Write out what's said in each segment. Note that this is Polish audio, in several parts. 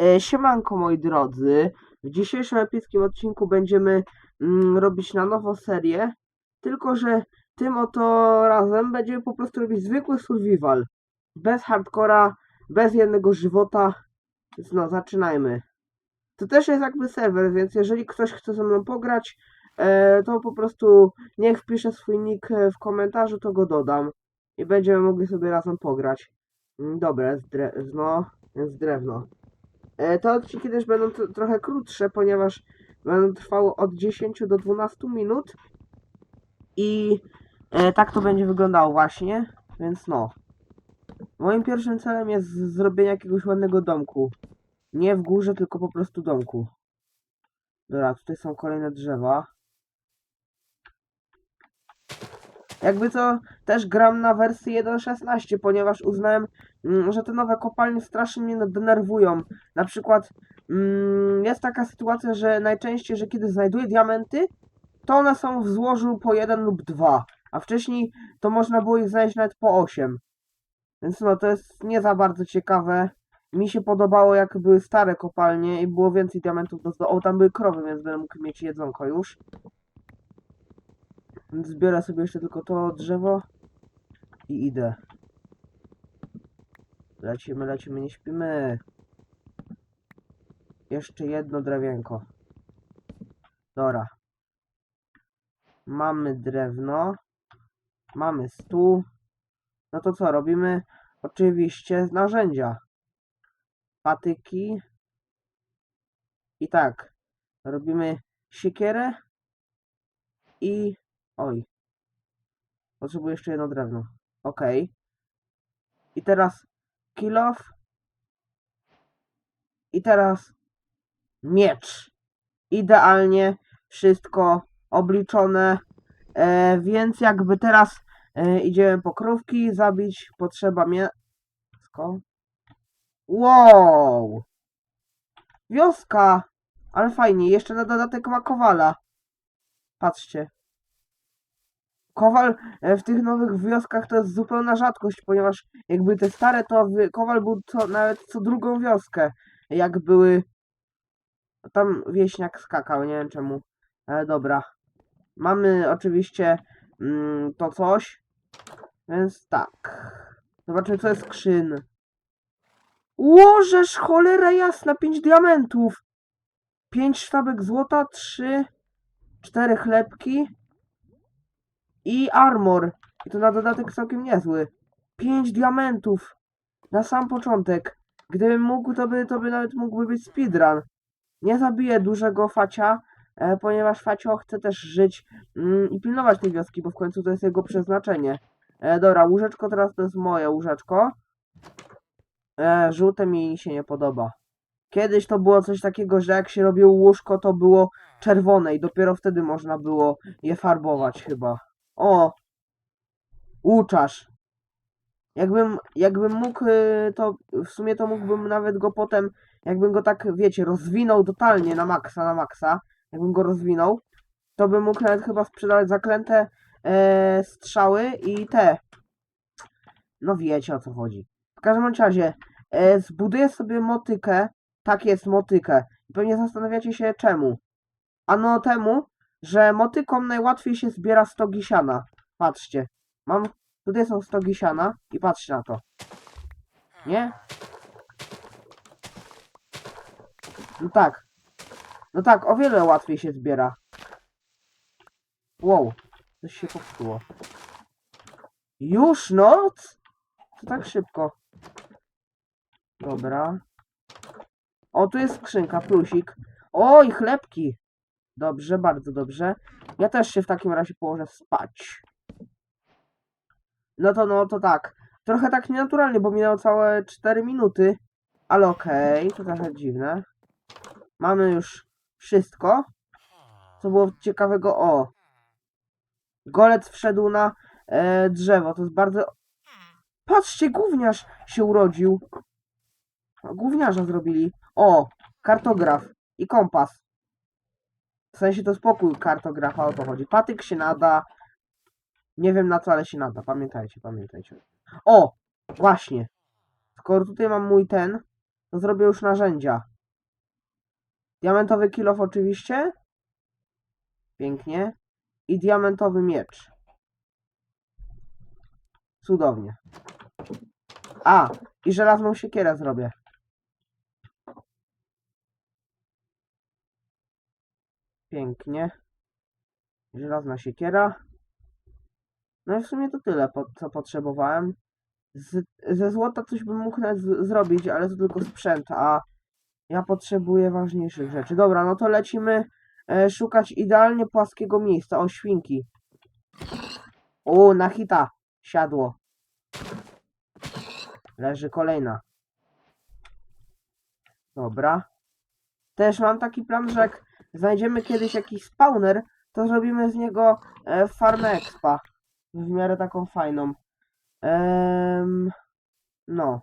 E, siemanko moi drodzy, w dzisiejszym epickim odcinku będziemy mm, robić na nowo serię, tylko że tym oto razem będziemy po prostu robić zwykły survival, bez hardcora, bez jednego żywota, więc no zaczynajmy. To też jest jakby serwer, więc jeżeli ktoś chce ze mną pograć, e, to po prostu niech wpisze swój nick e, w komentarzu, to go dodam i będziemy mogli sobie razem pograć. Mm, Dobra, jest dre- no, jest drewno. E, Te odcinki też będą tro- trochę krótsze, ponieważ będą trwały od 10 do 12 minut. I e, tak to będzie wyglądało właśnie, więc no. Moim pierwszym celem jest zrobienie jakiegoś ładnego domku. Nie w górze, tylko po prostu domku. Dobra, tutaj są kolejne drzewa. Jakby co, też gram na wersji 1.16, ponieważ uznałem, że te nowe kopalnie strasznie mnie denerwują. Na przykład mm, jest taka sytuacja, że najczęściej, że kiedy znajduję diamenty, to one są w złożu po jeden lub dwa, a wcześniej to można było ich znaleźć nawet po 8. Więc no, to jest nie za bardzo ciekawe. Mi się podobało, jak były stare kopalnie i było więcej diamentów do O, tam były krowy, więc będę mógł mieć jedzonko już. Zbiorę sobie jeszcze tylko to drzewo i idę. Lecimy, lecimy, nie śpimy. Jeszcze jedno drewienko. Dobra. Mamy drewno. Mamy stół. No to co, robimy? Oczywiście narzędzia. Patyki. I tak. Robimy siekierę. I... Oj. Potrzebuję jeszcze jedno drewno. Okej. I teraz kill off. I teraz miecz. Idealnie wszystko obliczone. E, więc jakby teraz e, idziemy po krówki, zabić potrzeba mięsko. Wow! Wioska! Ale fajnie, jeszcze na dodatek ma kowala. Patrzcie. Kowal e, w tych nowych wioskach to jest zupełna rzadkość, ponieważ jakby te stare to kowal był co, nawet co drugą wioskę. Jak były tam wieśniak skakał, nie wiem czemu. Ale dobra. Mamy oczywiście mm, to coś. Więc tak. Zobaczmy, co jest skrzyn. Łożesz, cholera jasna, 5 diamentów. 5 sztabek złota, 3, 4 chlebki i armor. I to na dodatek całkiem niezły. 5 diamentów. Na sam początek. Gdybym mógł, to by, to by nawet mógłby być speedrun. Nie zabiję dużego facia, e, ponieważ facio chce też żyć mm, i pilnować tej wioski, bo w końcu to jest jego przeznaczenie. E, dobra, łóżeczko teraz to jest moje łóżeczko. E, żółte mi się nie podoba. Kiedyś to było coś takiego, że jak się robiło łóżko, to było czerwone i dopiero wtedy można było je farbować chyba. O! Łuczarz. Jakbym, jakbym mógł, y, to w sumie to mógłbym nawet go potem, jakbym go tak, wiecie, rozwinął totalnie na maksa, na maksa, jakbym go rozwinął, to bym mógł nawet chyba sprzedawać zaklęte e, strzały i te. No wiecie o co chodzi. W każdym razie, e, zbuduję sobie motykę, tak jest, motykę. Pewnie zastanawiacie się czemu. Ano temu, że motyką najłatwiej się zbiera stogi siana. Patrzcie, mam, tutaj są stogi siana i patrzcie na to. Nie? No tak. No tak, o wiele łatwiej się zbiera. Wow, coś się popsuło. Już noc? To tak szybko. Dobra. O, tu jest skrzynka, plusik. O, i chlebki. Dobrze, bardzo dobrze. Ja też się w takim razie położę spać. No to, no to tak. Trochę tak nienaturalnie, bo minęło całe 4 minuty. Ale okej, to trochę dziwne. Mamy już wszystko. Co było ciekawego? O! Golec wszedł na e, drzewo. To jest bardzo... Patrzcie, gówniarz się urodził. Gówniarza zrobili. O! Kartograf i kompas. W sensie to spokój kartografa, o to chodzi. Patyk się nada. Nie wiem na co, ale się nada. Pamiętajcie, pamiętajcie. O! Właśnie. Skoro tutaj mam mój ten, to zrobię już narzędzia. Diamentowy kilof oczywiście. Pięknie. I diamentowy miecz. Cudownie. A, i żelazną siekierę zrobię. Pięknie. Żelazna siekiera. No i w sumie to tyle, po, co potrzebowałem. Z, ze złota coś bym mógł z, zrobić, ale to tylko sprzęt, a ja potrzebuję ważniejszych rzeczy. Dobra, no to lecimy e, szukać idealnie płaskiego miejsca. O, świnki. O, na hita. Siadło. Leży kolejna. Dobra. Też mam taki plan, że jak znajdziemy kiedyś jakiś spawner, to zrobimy z niego e, farmę expa. W miarę taką fajną. Em, no.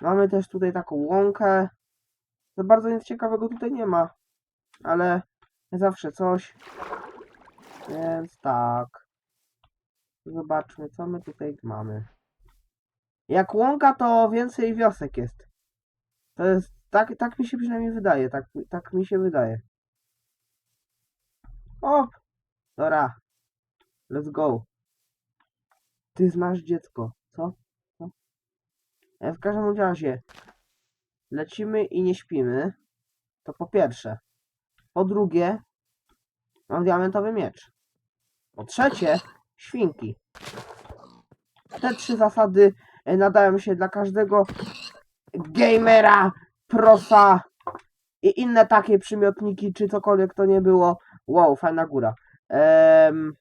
Mamy też tutaj taką łąkę. Za bardzo nic ciekawego tutaj nie ma. Ale zawsze coś. Więc tak. Zobaczmy, co my tutaj mamy. Jak łąka, to więcej wiosek jest. To jest. Tak, tak mi się przynajmniej wydaje. Tak, tak mi się wydaje. Op! Dobra. Let's go. Ty znasz dziecko. Co? Co? E, W każdym razie. Lecimy i nie śpimy. To po pierwsze. Po drugie. Mam diamentowy miecz. Po trzecie. Świnki. Te trzy zasady e, nadają się dla każdego gamera, prosa i inne takie przymiotniki, czy cokolwiek to nie było. Wow, fajna góra. Em,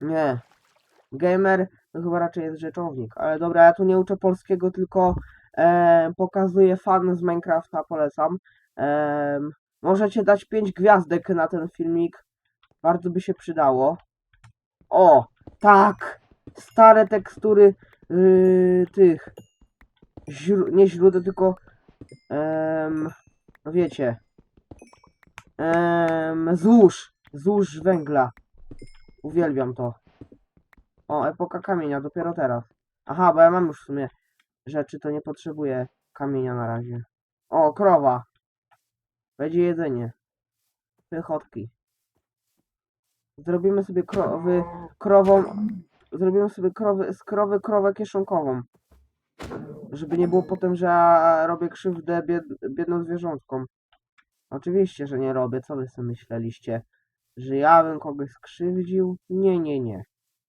nie. Gamer to chyba raczej jest rzeczownik. Ale dobra, ja tu nie uczę polskiego, tylko e, pokazuję fan z Minecrafta, polecam. Em, możecie dać 5 gwiazdek na ten filmik. Bardzo by się przydało. O, tak! Stare tekstury yy, tych. Nie źródeł, tylko. em, no wiecie. Um, złóż. Złóż węgla. Uwielbiam to. O, epoka kamienia, dopiero teraz. Aha, bo ja mam już w sumie rzeczy, to nie potrzebuję kamienia na razie. O, krowa. Będzie jedzenie. Pychotki. Zrobimy sobie krowy, krową, zrobimy sobie krowy, z krowy krowę kieszonkową. Żeby nie było potem, że ja robię krzywdę bied, biedną zwierzątkom. Oczywiście, że nie robię. Co wy sobie myśleliście? Że ja bym kogoś skrzywdził? Nie, nie, nie.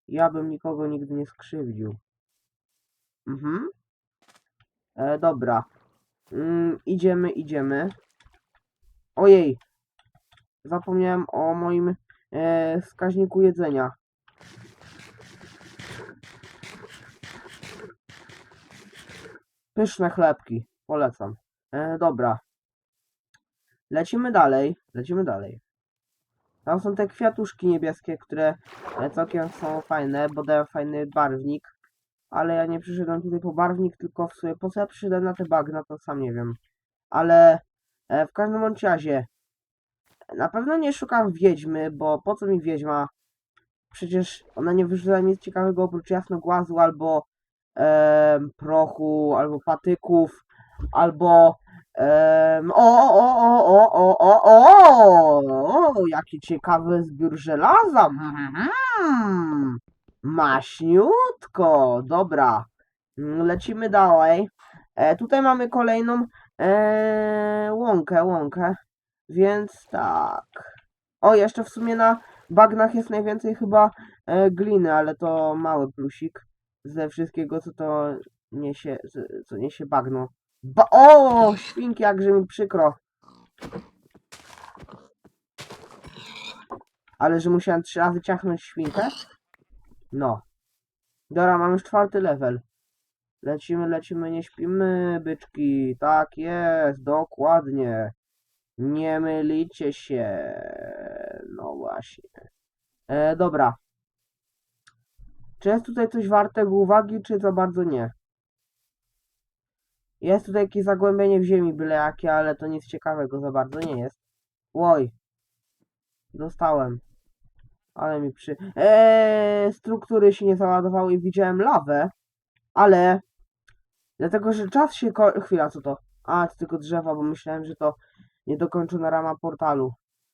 Ja bym nikogo nigdy nie skrzywdził. Mhm. E, dobra. Mm, idziemy, idziemy. Ojej. Zapomniałem o moim e, wskaźniku jedzenia. Pyszne chlebki. Polecam. E, dobra. Lecimy dalej. Lecimy dalej. Tam są te kwiatuszki niebieskie, które e, całkiem są fajne, bo dają fajny barwnik. Ale ja nie przyszedłem tutaj po barwnik, tylko w sumie po co ja przyszedłem na te bagna, to sam nie wiem. Ale e, w każdym bądź razie na pewno nie szukam wiedźmy, bo po co mi wiedźma? Przecież ona nie wyrzuca nic ciekawego oprócz jasnogłazu albo em, prochu, albo patyków, albo o, o, o, o, o, o, o, o, jaki ciekawy zbiór żelaza. Mm, maśniutko, dobra. Lecimy dalej. E, tutaj mamy kolejną e, łąkę, łąkę. Więc tak. O, jeszcze w sumie na bagnach jest najwięcej chyba e, gliny, ale to mały plusik ze wszystkiego, co to niesie, co niesie bagno. Ba o, świnki, jakże mi przykro. Ale że musiałem trzy razy ciachnąć świnkę? No. Dobra, mam już czwarty level. Lecimy, lecimy, nie śpimy, byczki. Tak jest, dokładnie. Nie mylicie się. No właśnie. E, dobra. Czy jest tutaj coś wartego uwagi, czy za bardzo nie? Jest tutaj jakieś zagłębienie w ziemi, byle jakie, ale to nic ciekawego za bardzo nie jest. Oj. Dostałem. Ale mi przy... Eee, struktury się nie załadowały i widziałem lawę, ale... Dlatego, że czas się ko... Chwila, co to? A, to tylko drzewa, bo myślałem, że to niedokończona rama portalu.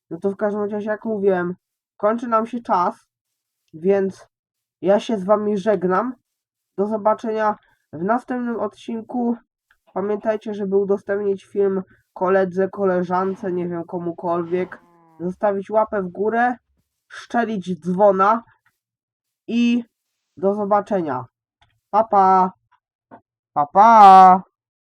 No to w każdym razie, jak mówiłem, kończy nam się czas, więc ja się z wami żegnam. Do zobaczenia w następnym odcinku. Pamiętajcie, żeby udostępnić film koledze, koleżance, nie wiem, komukolwiek. Zostawić łapę w górę, szczelić dzwona i do zobaczenia. Pa pa! Pa pa!